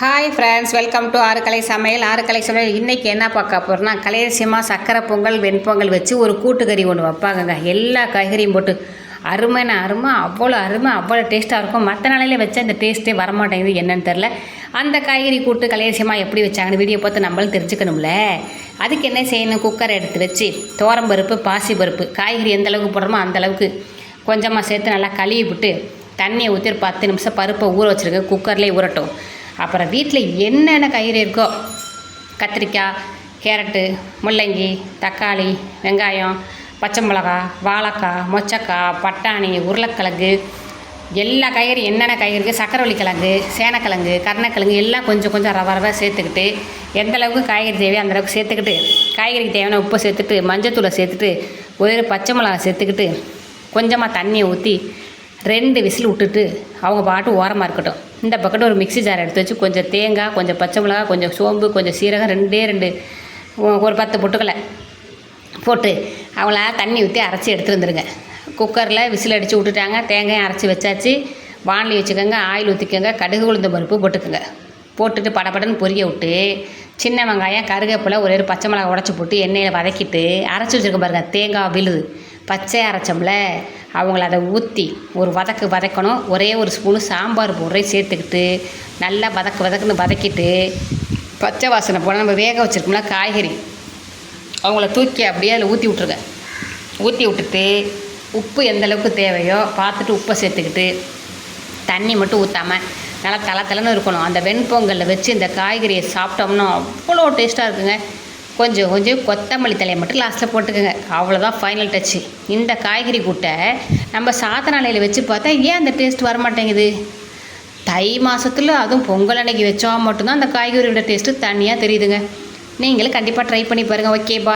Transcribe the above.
Hi friends welcome to ஆறுக்கலை சமையல். ஆறுக்கலை சமையல் இன்றைக்கி என்ன பார்க்க போகிறோம்னா கலையரசியமாக சக்கரை பொங்கல் வெண்பொங்கல் வச்சு ஒரு கூட்டுக்கறி ஒன்று வைப்பாங்கங்க. எல்லா காய்கறியும் போட்டு அருமைனா அருமை அவ்வளோ அருமை அவ்வளோ டேஸ்ட்டாக இருக்கும். மற்ற நாளையில் வச்சா அந்த டேஸ்ட்டே வரமாட்டேங்குது என்னன்னு தெரில அந்த காய்கறி கூட்டு கலையரசியமாக எப்படி வச்சாங்கன்னு வீடியோ பார்த்து நம்மளும் தெரிஞ்சுக்கணும்ல. அதுக்கு என்ன செய்யணும்? குக்கர் எடுத்து வச்சு பருப்பு பாசி பருப்பு காய்கறி எந்த அளவுக்கு போடுறோமோ அந்த அளவுக்கு கொஞ்சமாக சேர்த்து நல்லா கழுவி விட்டு தண்ணியை ஊற்றி பத்து நிமிஷம் பருப்பை ஊற வச்சுருங்க. குக்கர்லேயே ஊறட்டும். அப்புறம் வீட்டில் என்னென்ன காய்கறி இருக்கோ கத்திரிக்காய் கேரட்டு முள்ளங்கி தக்காளி வெங்காயம் பச்சை மிளகா வாழைக்காய் மொச்சக்காய் பட்டாணி உருளைக்கிழங்கு எல்லா காய்கறி என்னென்ன கயிறு இருக்குது சக்கரவள்ளி கிழங்கு சேனக்கிழங்கு கருணக்கிழங்கு எல்லாம் கொஞ்சம் கொஞ்சம் ரவ ரவா சேர்த்துக்கிட்டு எந்த அளவுக்கு காய்கறி தேவையோ அந்தளவுக்கு சேர்த்துக்கிட்டு காய்கறிக்கு தேவையான உப்பை சேர்த்துட்டு மஞ்சத்தூளை சேர்த்துட்டு ஒரு பச்சை மிளகா சேர்த்துக்கிட்டு கொஞ்சமாக தண்ணியை ஊற்றி ரெண்டு விசில் விட்டுட்டு அவங்க பாட்டு ஓரமாக இருக்கட்டும். இந்த பக்கத்து ஒரு மிக்ஸி ஜார் எடுத்து வச்சு கொஞ்சம் தேங்காய் கொஞ்சம் பச்சை மிளகா கொஞ்சம் சோம்பு கொஞ்சம் சீரகம் ரெண்டே ரெண்டு ஒரு பத்து பொட்டுக்கலை போட்டு அவங்கள தண்ணி ஊற்றி அரைச்சி எடுத்துருந்துருங்க குக்கரில் விசில் அடித்து விட்டுட்டாங்க. தேங்காயும் அரைச்சி வச்சாச்சு. வாணலி வச்சுக்கோங்க ஆயில் ஊற்றிக்கோங்க கடுகு உளுந்த பருப்பு போட்டுக்கோங்க. போட்டுட்டு படபடன்னு பொரிய விட்டு சின்ன வெங்காயம் கருகப்பில் ஒரே ஒரு பச்சை மிளகா உடச்சி போட்டு எண்ணெயில் வதக்கிட்டு அரைச்சி வச்சுருக்க பாருங்க தேங்காய் விழுது. பச்சை அரைச்சோம்ல அவங்கள அதை ஊற்றி ஒரு வதக்கு வதக்கணும். ஒரே ஒரு ஸ்பூனு சாம்பார் பவுடரை சேர்த்துக்கிட்டு நல்லா வதக்கு வதக்குன்னு வதக்கிட்டு பச்சை வாசனை போனால் நம்ம வேக வச்சுருக்கோம்ல காய்கறி. அவங்கள தூக்கி அப்படியே அதில் ஊற்றி விட்ருங்க ஊற்றி விட்டுட்டு உப்பு எந்த அளவுக்கு தேவையோ பார்த்துட்டு உப்பை சேர்த்துக்கிட்டு தண்ணி மட்டும் ஊற்றாம நல்லா தலை தலைன்னு இருக்கணும். அந்த வெண்பொங்கலில் வச்சு இந்த காய்கறியை சாப்பிட்டோம்னா அவ்வளோ டேஸ்ட்டாக இருக்குங்க. கொஞ்சம் கொஞ்சம் கொத்தமல்லி தலையை மட்டும் லாஸ்ட்டில் போட்டுக்கோங்க. அவ்வளோதான் ஃபைனல் டச்சு இந்த காய்கறி கூட்டை நம்ம சாத்தனாலையில் வச்சு பார்த்தா ஏன் அந்த டேஸ்ட் வரமாட்டேங்குது? தை மாதத்தில் அதுவும் பொங்கல் அன்னைக்கு வச்சோம் மட்டும்தான் அந்த காய்கறியோட டேஸ்ட்டு தனியாக தெரியுதுங்க. நீங்களும் கண்டிப்பாக ட்ரை பண்ணி பாருங்கள் ஓகே பா